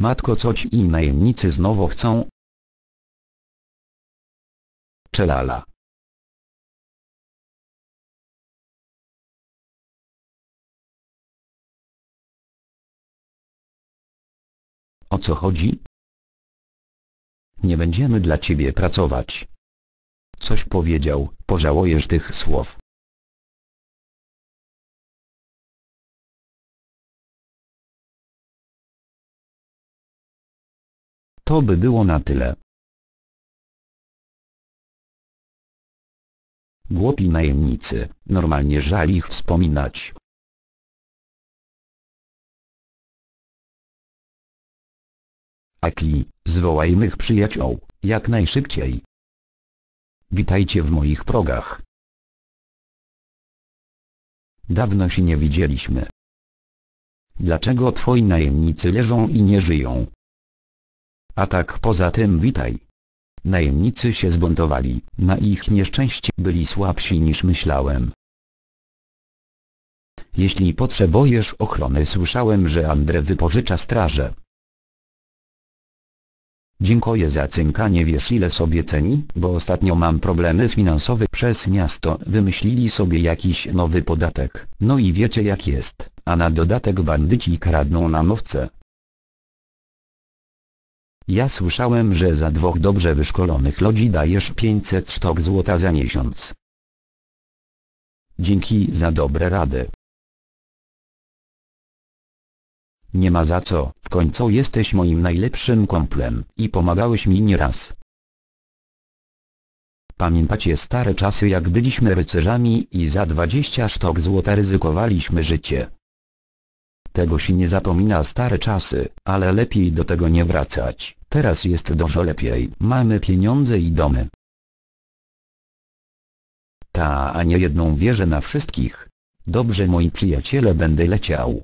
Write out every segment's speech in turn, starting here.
Matko co ci i najemnicy znowu chcą? Czelala. O co chodzi? Nie będziemy dla ciebie pracować. Coś powiedział, pożałujesz tych słów. To by było na tyle. Głupi najemnicy, normalnie żal ich wspominać. Akli, zwołaj mych przyjaciół, jak najszybciej. Witajcie w moich progach. Dawno się nie widzieliśmy. Dlaczego twoi najemnicy leżą i nie żyją? A tak poza tym witaj. Najemnicy się zbuntowali, na ich nieszczęście byli słabsi niż myślałem. Jeśli potrzebujesz ochrony słyszałem, że Andre wypożycza straże. Dziękuję za cynkanie wiesz ile sobie ceni, bo ostatnio mam problemy finansowe przez miasto wymyślili sobie jakiś nowy podatek, no i wiecie jak jest, a na dodatek bandyci kradną nam. Ja słyszałem, że za dwóch dobrze wyszkolonych ludzi dajesz 500 sztok złota za miesiąc. Dzięki za dobre rady. Nie ma za co, w końcu jesteś moim najlepszym kumplem i pomagałeś mi nieraz. Pamiętacie stare czasy jak byliśmy rycerzami i za 20 sztok złota ryzykowaliśmy życie. Tego się nie zapomina stare czasy, ale lepiej do tego nie wracać. Teraz jest dużo lepiej. Mamy pieniądze i domy. Ta, a nie jedną wieżę na wszystkich. Dobrze moi przyjaciele będę leciał.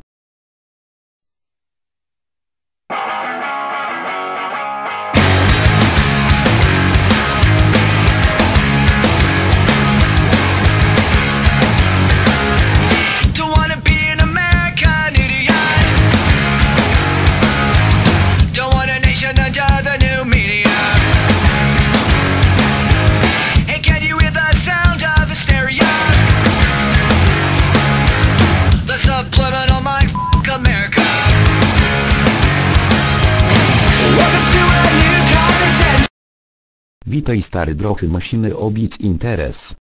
Witaj stary drochy musimy obić interes.